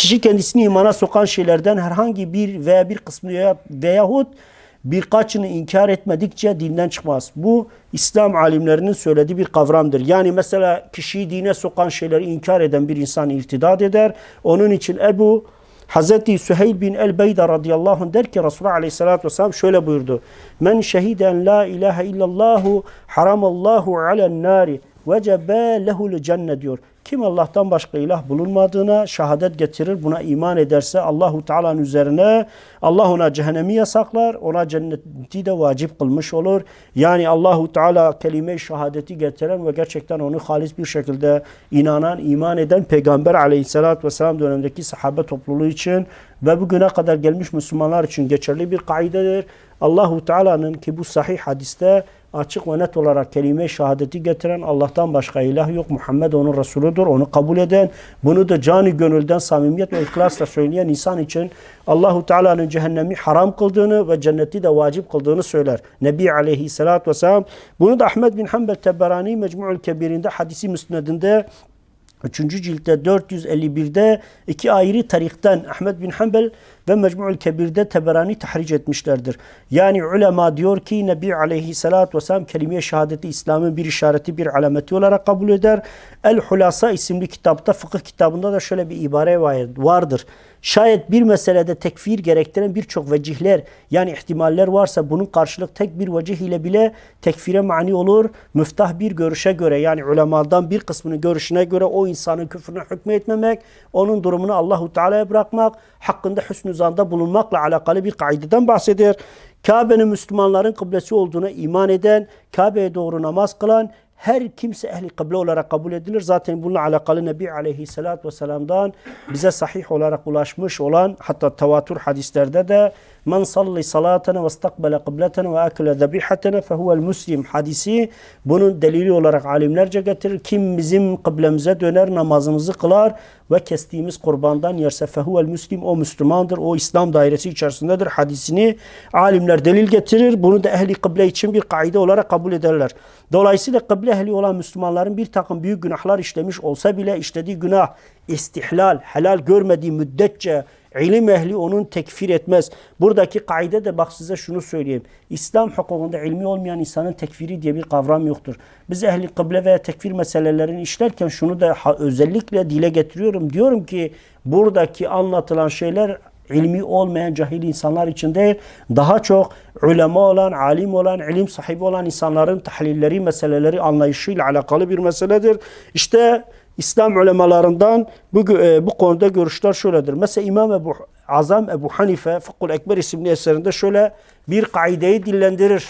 kişi kendisini imana sokan şeylerden herhangi bir veya bir veya, veyahut birkaçını inkar etmedikçe dinden çıkmaz. Bu İslam alimlerinin söylediği bir kavramdır. Yani mesela kişiyi dine sokan şeyleri inkar eden bir insan irtidat eder. Onun için Ebu Hazreti Süheyl bin el-Beyda radıyallahu anh der ki Resulullah aleyhissalatü vesselam şöyle buyurdu. Men şehiden la ilahe illallahu haramallahu alen nari vecebe lehul cennet diyor. Kim Allah'tan başka ilah bulunmadığına şehadet getirir, buna iman ederse Allahu Teala'nın üzerine Allah ona cehennemi yasaklar, ona cenneti de vacip kılmış olur. Yani Allahu Teala kelime-i şehadeti getiren ve gerçekten onu halis bir şekilde inanan, iman eden Peygamber Aleyhisselatü vesselam dönemindeki sahabe topluluğu için ve bugüne kadar gelmiş Müslümanlar için geçerli bir kaidedir. Allahu Teala'nın ki bu sahih hadiste açık ve net olarak kelime-i şehadeti getiren Allah'tan başka ilah yok. Muhammed onun Resuludur. Onu kabul eden, bunu da cani gönülden samimiyet ve ihlasla söyleyen insan için Allahu Teala'nın cehennemi haram kıldığını ve cenneti de vacip kıldığını söyler. Nebi Aleyhisselatü Vesselam bunu da Ahmed bin Hanbel Teberani Mecmu'ül Kebir'inde hadisi müsnedinde 3. ciltte 451'de iki ayrı tarikten Ahmed bin Hanbel ve Mecmu'ül Kebir'de Teberani tahric etmişlerdir. Yani ulema diyor ki Nebi Aleyhisselatü Vesselam kelime-i şehadeti İslam'ın bir işareti, bir alameti olarak kabul eder. El-Hulasa isimli kitapta, fıkıh kitabında da şöyle bir ibare vardır. Şayet bir meselede tekfir gerektiren birçok vecihler yani ihtimaller varsa bunun karşılık tek bir vecih ile bile tekfire mani olur. Müftah bir görüşe göre yani ulemadan bir kısmının görüşüne göre o insanın küfrüne hükmetmemek, onun durumunu Allahu Teala'ya bırakmak, hakkında hüsnü zanda bulunmakla alakalı bir kaideden bahseder. Kabe'nin Müslümanların kıblesi olduğuna iman eden, Kabe'ye doğru namaz kılan, her kimse ehli kıble olarak kabul edilir. Zaten bununla alakalı Nebi Aleyhisselatü Vesselam'dan bize sahih olarak ulaşmış olan hatta tevatür hadislerde de men salli salatena ve istakbele kıbletena ve akile zebihatena fehuvel muslim hadisi bunun delili olarak alimlerce getirir. Kim bizim kıblemize döner namazımızı kılar ve kestiğimiz kurbandan yerse fehuvel muslim o Müslümandır. O İslam dairesi içerisindedir. Hadisini alimler delil getirir. Bunu da ehli kıble için bir kaide olarak kabul ederler. Dolayısıyla kıble ehli olan Müslümanların bir takım büyük günahlar işlemiş olsa bile işlediği günah istihlal, helal görmediği müddetçe ilim ehli onun tekfir etmez. Buradaki kaide de bak size şunu söyleyeyim. İslam hukukunda ilmi olmayan insanın tekfiri diye bir kavram yoktur. Biz ehli kıble veya tekfir meselelerini işlerken şunu da özellikle dile getiriyorum. Diyorum ki buradaki anlatılan şeyler ilmi olmayan cahil insanlar için değil, daha çok ulema olan, alim olan, ilim sahibi olan insanların tahlilleri, meseleleri anlayışıyla alakalı bir meseledir. İşte İslam ulemalarından bu, e, bu konuda görüşler şöyledir. Mesela İmam Ebu Azam Ebu Hanife Fıkhul Ekber isimli eserinde şöyle bir kaideyi dillendirir.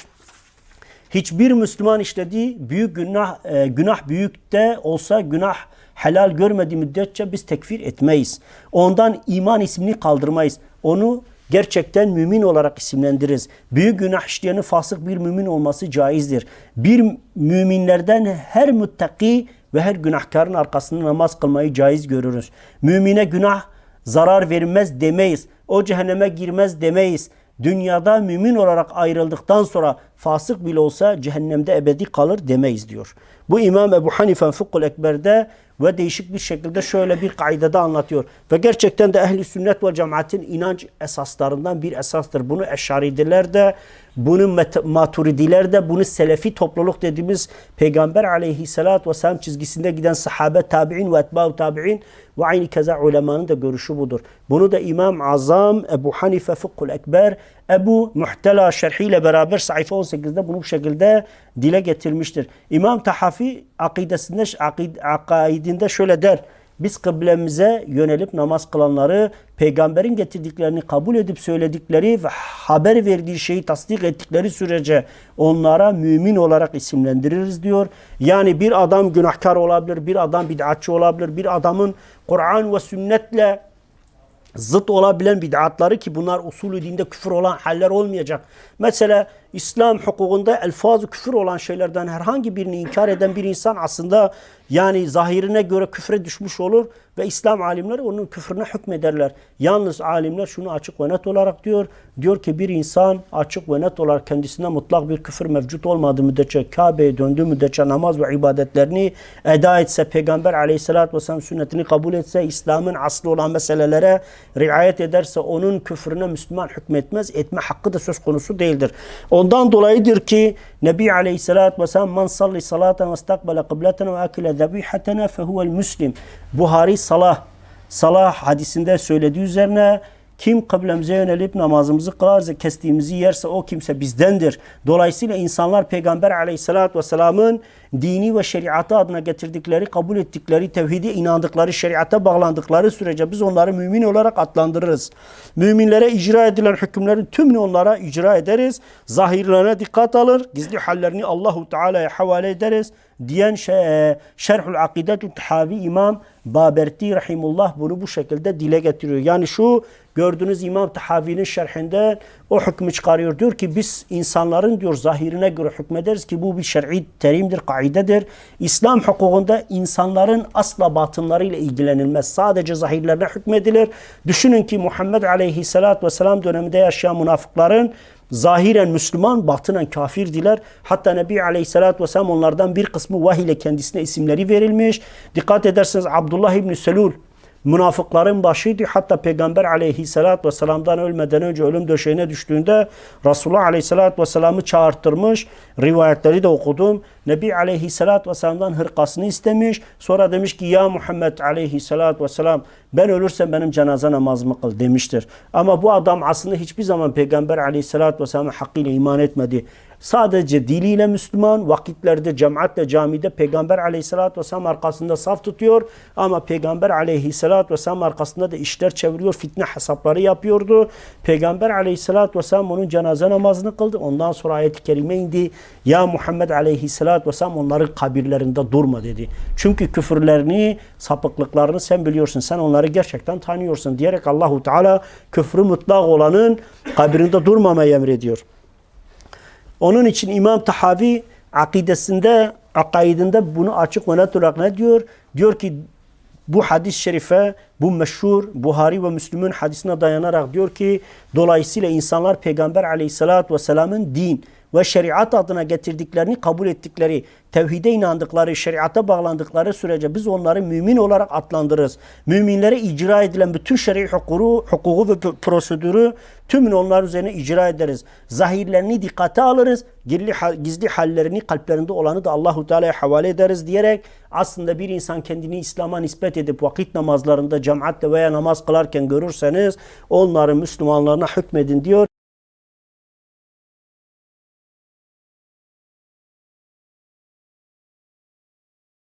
Hiçbir Müslüman işlediği büyük günah e, günah büyük de olsa günah helal görmediği müddetçe biz tekfir etmeyiz. Ondan iman ismini kaldırmayız. Onu gerçekten mümin olarak isimlendiririz. Büyük günah işleyenin fasık bir mümin olması caizdir. Bir müminlerden her muttaki ve her günahkarın arkasında namaz kılmayı caiz görürüz. Mümine günah zarar vermez demeyiz. O cehenneme girmez demeyiz. Dünyada mümin olarak ayrıldıktan sonra fasık bile olsa cehennemde ebedi kalır demeyiz diyor. Bu İmam Ebu Hanife Fıkhul Ekber'de ve değişik bir şekilde şöyle bir kaidede anlatıyor. Ve gerçekten de ehli sünnet ve cemaatin inanç esaslarından bir esastır. Bunu eşaridiler de, bunu maturidiler de, bunu selefi topluluk dediğimiz Peygamber aleyhissalatü vesselam çizgisinde giden sahabe, tabi'in ve etba'u tabi'in ve aynı keza ulemanın da görüşü budur. Bunu da İmam Azam Ebu Hanife Fıkhul Ekber Ebu Muhtela şerhiyle beraber sayfa 18'de bunu bu şekilde dile getirmiştir. İmam Tahafi akidesinde, akid, akaidinde şöyle der. Biz kıblemize yönelip namaz kılanları peygamberin getirdiklerini kabul edip söyledikleri ve haber verdiği şeyi tasdik ettikleri sürece onlara mümin olarak isimlendiririz diyor. Yani bir adam günahkar olabilir, bir adam bid'atçı olabilir, bir adamın Kur'an ve sünnetle zıt olabilen bid'atları ki bunlar usulü dinde küfür olan haller olmayacak. Mesela İslam hukukunda elfazı küfür olan şeylerden herhangi birini inkar eden bir insan aslında yani zahirine göre küfre düşmüş olur ve İslam alimleri onun küfrüne hükmederler. Yalnız alimler şunu açık ve net olarak diyor. Diyor ki bir insan açık ve net olarak kendisine mutlak bir küfür mevcut olmadığı müddetçe Kabe'ye döndüğü müddetçe namaz ve ibadetlerini eda etse, Peygamber aleyhissalatü vesselam sünnetini kabul etse, İslam'ın aslı olan meselelere riayet ederse onun küfrüne Müslüman hükmetmez. Etme hakkı da söz konusu değildir. Ondan dolayıdır ki Nebi aleyhissalatü vesselam man salli salaten ve istakbele kıbleten ve akile zebihatena fehuvel müslim. Buhari salah Salah hadisinde söylediği üzerine kim kıblemize yönelip namazımızı kılarsa kestiğimizi yerse o kimse bizdendir. Dolayısıyla insanlar Peygamber aleyhissalatü vesselamın dini ve şeriatı adına getirdikleri, kabul ettikleri, tevhide inandıkları, şeriata bağlandıkları sürece biz onları mümin olarak adlandırırız. Müminlere icra edilen hükümlerin tümünü onlara icra ederiz. Zahirlerine dikkat alır. Gizli hallerini Allahu Teala'ya havale ederiz diyen Şerhül Akidetü Tahavi İmam Baberti Rahimullah bunu bu şekilde dile getiriyor. Yani şu gördüğünüz İmam Tahavi'nin şerhinde o hükmü çıkarıyor. Diyor ki biz insanların diyor zahirine göre hükmederiz ki bu bir şer'i terimdir, kaidedir. İslam hukukunda insanların asla batınlarıyla ilgilenilmez. Sadece zahirlerine hükmedilir. Düşünün ki Muhammed Aleyhisselatü Vesselam döneminde yaşayan münafıkların zahiren Müslüman, batınen kafirdiler. Hatta Nebi Aleyhisselatü Vesselam onlardan bir kısmı vahiy ile kendisine isimleri verilmiş. Dikkat ederseniz Abdullah İbni Selul münafıkların başıydı. Hatta Peygamber aleyhissalatü vesselam'dan ölmeden önce ölüm döşeğine düştüğünde Resulullah aleyhissalatü vesselam'ı çağırttırmış. Rivayetleri de okudum. Nebi aleyhissalatü vesselam'dan hırkasını istemiş. Sonra demiş ki ya Muhammed aleyhissalatü vesselam ben ölürsem benim cenaze namazımı kıl demiştir. Ama bu adam aslında hiçbir zaman Peygamber aleyhissalatü vesselam'a hakkıyla iman etmedi. Sadece diliyle Müslüman, vakitlerde cemaatle camide Peygamber aleyhissalatü vesselam arkasında saf tutuyor. Ama Peygamber aleyhissalatü vesselam arkasında da işler çeviriyor, fitne hesapları yapıyordu. Peygamber aleyhissalatü vesselam onun cenaze namazını kıldı. Ondan sonra ayet-i kerime indi. Ya Muhammed aleyhissalatü vesselam onların kabirlerinde durma dedi. Çünkü küfürlerini, sapıklıklarını sen biliyorsun. Sen onları gerçekten tanıyorsun diyerek Allahu Teala küfrü mutlak olanın kabirinde durmamayı emrediyor. Onun için İmam Tahavi akidesinde, akaidinde bunu açık ve net olarak ne diyor? Diyor ki bu hadis-i şerife, bu meşhur Buhari ve Müslüm'ün hadisine dayanarak diyor ki dolayısıyla insanlar Peygamber aleyhissalatü vesselamın din ve şeriat adına getirdiklerini kabul ettikleri, tevhide inandıkları, şeriata bağlandıkları sürece biz onları mümin olarak adlandırırız. Müminlere icra edilen bütün şer'i hukuku, hukuku ve prosedürü tümünü onlar üzerine icra ederiz. Zahirlerini dikkate alırız. Gizli, gizli hallerini, kalplerinde olanı da Allahu Teala'ya havale ederiz diyerek aslında bir insan kendini İslam'a nispet edip vakit namazlarında cemaatle veya namaz kılarken görürseniz onların Müslümanlarına hükmedin diyor.